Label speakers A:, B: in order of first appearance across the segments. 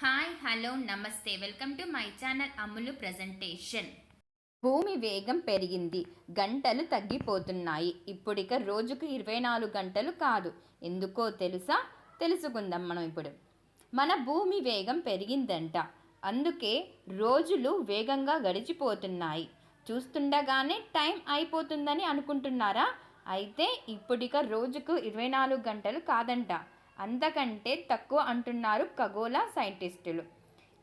A: Hi hello నమస్తే welcome to my channel Ammulu presentation
B: భూమి వేగం పెరిగింది. గంటలు తగ్గిపోతున్నాయి. ఇప్పుడిక రోజుకు ఇరవై నాలుగు గంటలు కాదు. ఎందుకో తెలుసా? తెలుసుకుందాం మనం ఇప్పుడు. మన భూమి వేగం పెరిగిందంట. అందుకే రోజులు వేగంగా గడిచిపోతున్నాయి. చూస్తుండగానే టైం అయిపోతుందని అనుకుంటున్నారా? అయితే ఇప్పుడిక రోజుకు ఇరవై నాలుగు గంటలు కాదంట. అంతకంటే తక్కువ అంటున్నారు ఖగోళ సైంటిస్టులు.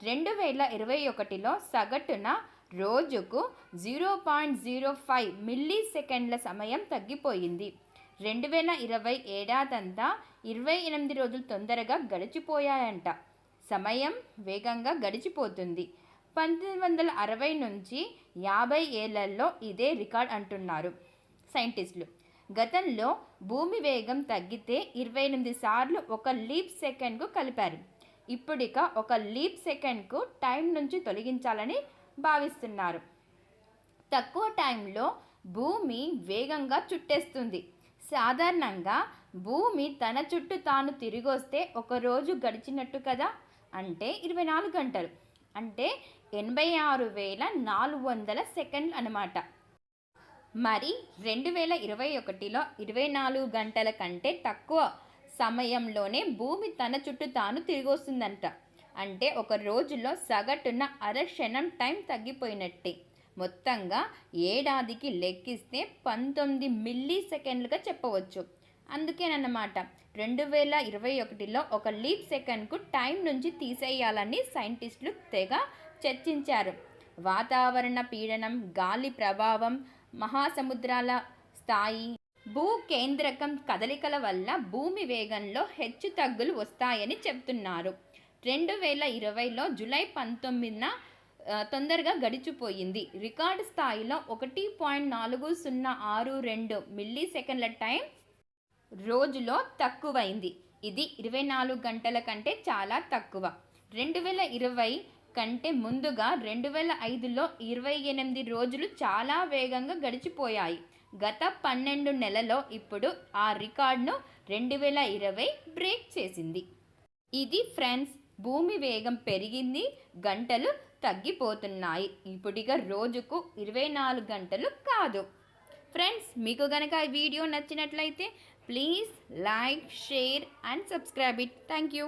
B: రెండు వేల ఇరవై ఒకటిలో సగటున రోజుకు zero point zero five milli సెకండ్ల సమయం తగ్గిపోయింది. రెండు వేల ఇరవై ఏడాదంతా ఇరవై ఎనిమిది రోజులు తొందరగా గడిచిపోయాయంట. సమయం వేగంగా గడిచిపోతుంది. పంతొమ్మిది వందల అరవై నుంచి యాభై ఏళ్ళలో ఇదే రికార్డ్ అంటున్నారు సైంటిస్టులు. గతంలో భూమి వేగం తగ్గితే ఇరవై ఎనిమిది సార్లు ఒక లీప్ సెకండ్కు కలిపారు. ఇప్పుడిక ఒక లీప్ సెకండ్కు టైం నుంచి తొలగించాలని భావిస్తున్నారు. తక్కువ టైంలో భూమి వేగంగా చుట్టేస్తుంది. సాధారణంగా భూమి తన చుట్టూ తాను తిరిగొస్తే ఒక రోజు గడిచినట్టు కదా? అంటే ఇరవై నాలుగు గంటలు. అంటే ఎనభై ఆరు వేల నాలుగు వందల సెకండ్లు అనమాట మరి రెండు వేల ఇరవై ఒకటిలో ఇరవై నాలుగు గంటల కంటే తక్కువ సమయంలోనే భూమి తన చుట్టూ తాను తిరిగి వస్తుందంట అంటే ఒక రోజులో సగటున అరక్షణం టైం తగ్గిపోయినట్టే. మొత్తంగా ఏడాదికి లెక్కిస్తే పంతొమ్మిది మిల్లీ సెకండ్లుగా చెప్పవచ్చు. అందుకేనన్నమాట రెండు వేల ఇరవై ఒకటిలో ఒక లీప్ సెకండ్కు టైం నుంచి తీసేయాలని సైంటిస్టులు తెగ చర్చించారు. వాతావరణ పీడనం గాలి ప్రభావం మహాసముద్రాల స్థాయి భూ కేంద్రకం కదలికల వల్ల భూమి వేగంలో హెచ్చు తగ్గులు వస్తాయని చెప్తున్నారు రెండు వేల ఇరవైలో జూలై పంతొమ్మిదిన తొందరగా గడిచిపోయింది. రికార్డ్ స్థాయిలో ఒకటి పాయింట్ నాలుగు సున్నా ఆరు రెండు మిల్లీ సెకండ్ల టైం రోజులో తక్కువైంది. ఇది ఇరవై నాలుగు గంటల కంటే చాలా తక్కువ. రెండు వేల ఇరవై కంటే ముందుగా రెండు వేల ఐదులో ఇరవై ఎనిమిది రోజులు చాలా వేగంగా గడిచిపోయాయి. గత పన్నెండు నెలలో ఇప్పుడు ఆ రికార్డును రెండు వేల ఇరవై బ్రేక్ చేసింది. ఇది ఫ్రెండ్స్ భూమి వేగం పెరిగింది గంటలు తగ్గిపోతున్నాయి. ఇప్పుడిగా రోజుకు ఇరవై నాలుగు గంటలు కాదు. ఫ్రెండ్స్ మీకు కనుక ఈ వీడియో నచ్చినట్లయితే please like share and subscribe it. Thank you.